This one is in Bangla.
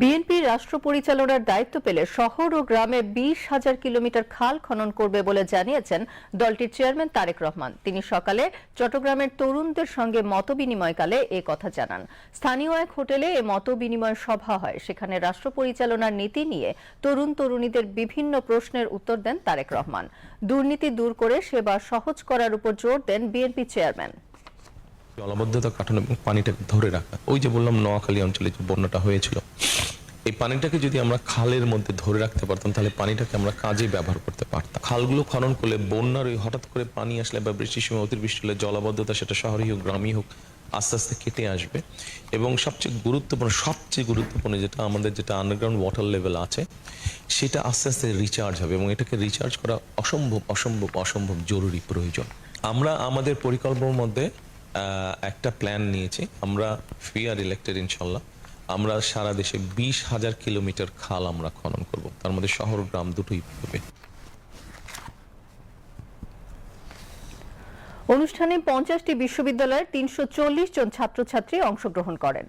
বিএনপি রাষ্ট্র পরিচালনার দায়িত্ব পেলে শহর ও গ্রামে বিশ হাজার কিলোমিটার খাল খনন করবে বলে জানিয়েছেন দলটির চেয়ারম্যান তারেক রহমান। তিনি সকালে চট্টগ্রামের তরুণদের সঙ্গে মত বিনিময়কালে এ কথা জানান। স্থানীয় এক হোটেলে এ মত বিনিময় সভা হয়। সেখানে রাষ্ট্র পরিচালনার নীতি নিয়ে তরুণ তরুণীদের বিভিন্ন প্রশ্নের উত্তর দেন তারেক রহমান। দুর্নীতি দূর করে সেবা সহজ করার উপর জোর দেন বিএনপি চেয়ারম্যান। জলাবদ্ধতা কাটানো এবং পানিটাকে ধরে রাখা। ওই যে বললাম, নোয়াখালী অঞ্চলে যে বন্যাটা হয়েছিল এই পানিটাকে যদি আমরা খালের মধ্যে ধরে রাখতে পারতাম, তাহলে পানিটাকে আমরা কাজে ব্যবহার করতে পারতাম। খালগুলো খনন করলে বন্যার ওই হঠাৎ করে পানি আসলে বা বৃষ্টির সময় অতিবৃষ্টি হলে জলাবদ্ধতা সেটা শহরেই হোক, গ্রামেই হোক, আস্তে আস্তে কেটে আসবে। এবং সবচেয়ে গুরুত্বপূর্ণ সবচেয়ে গুরুত্বপূর্ণ যেটা আমাদের যেটা আন্ডারগ্রাউন্ড ওয়াটার লেভেল আছে, সেটা আস্তে আস্তে রিচার্জ হবে এবং এটাকে রিচার্জ করা অসম্ভব অসম্ভব অসম্ভব জরুরি, প্রয়োজন। আমরা আমাদের পরিকল্পনার মধ্যে একটা প্ল্যান নিয়েছি। আমরা ফি আর ইলেক্টেড ইনশাল্লাহ। আমরা সারা দেশে বিশ হাজার কিলোমিটার খাল আমরা খনন করব। তার মধ্যে শহর, গ্রাম দুটোই পড়বে অনুষ্ঠানে পঞ্চাশটি বিশ্ববিদ্যালয়ের তিনশো চল্লিশ জন ছাত্রছাত্রী অংশগ্রহণ করেন।